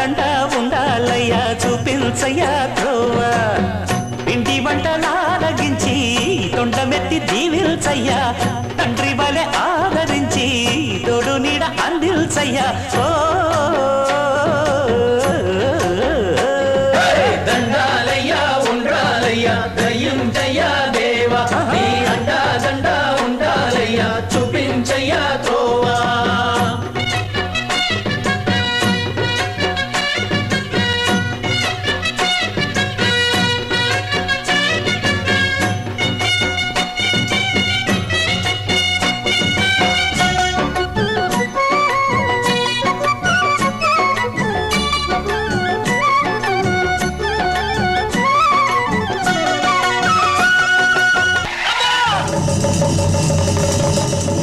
దండ ఉండాలయ్యా చూపించయ్యా త్రోవ. పిండి వంటలారగించి తొండమెత్తి దీవిల్చయ్యా తండ్రి వలె ఆదరించి తోడు నీడ అందిల్చయ్యా ఓ. దండాలయ్యా ఉండాలయ్యా దయ్యం ハハハハ!